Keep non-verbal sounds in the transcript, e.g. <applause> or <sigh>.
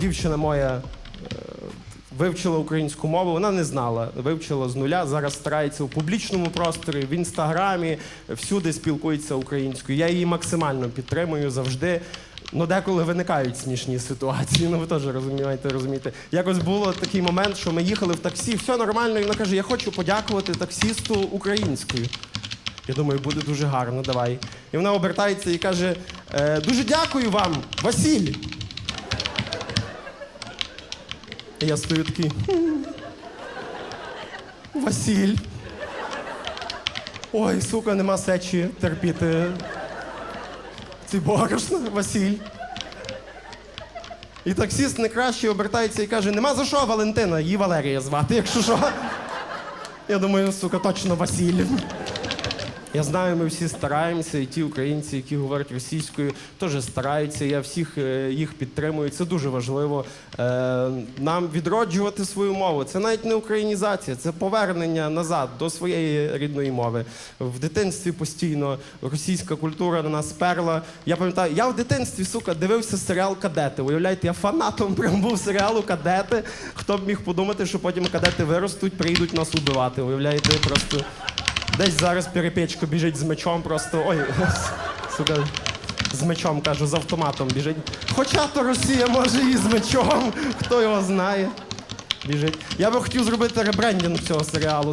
дівчина моя е, вивчила українську мову, вона не знала, вивчила з нуля. Зараз старається у публічному просторі, в інстаграмі, всюди спілкується українською. Я її максимально підтримую завжди. Ну, деколи виникають смішні ситуації. Ну ви теж розумієте, розумієте. Якось було такий момент, що ми їхали в таксі, все нормально. І вона каже: Я хочу подякувати таксісту українською. Я думаю, буде дуже гарно, давай. І вона обертається і каже: «Е, дуже дякую вам, Василь. Я стою такий. «Хм. Василь. Ой, сука, нема сечі терпіти. Ці борошна, Василь. І таксіст не краще обертається і каже: нема за що, Валентина, її Валерія звати, якщо що. Я думаю, сука, точно Василь. Я знаю, ми всі стараємося, і ті українці, які говорять російською, теж стараються. Я всіх е, їх підтримую. Це дуже важливо. Е, Нам відроджувати свою мову. Це навіть не українізація, це повернення назад до своєї рідної мови. В дитинстві постійно російська культура на нас перла. Я пам'ятаю, я в дитинстві, сука, дивився серіал Кадети. Уявляєте, я фанатом <laughs> прям був серіалу Кадети. Хто б міг подумати, що потім кадети виростуть, прийдуть нас убивати. Уявляєте, просто. Десь зараз перепечка біжить з мечом просто. Ой, <laughs> сука, з мечом кажу, з автоматом біжить. Хоча то Росія може і з мечом, хто його знає. Біжить. Я би хотів зробити ребрендінг цього серіалу.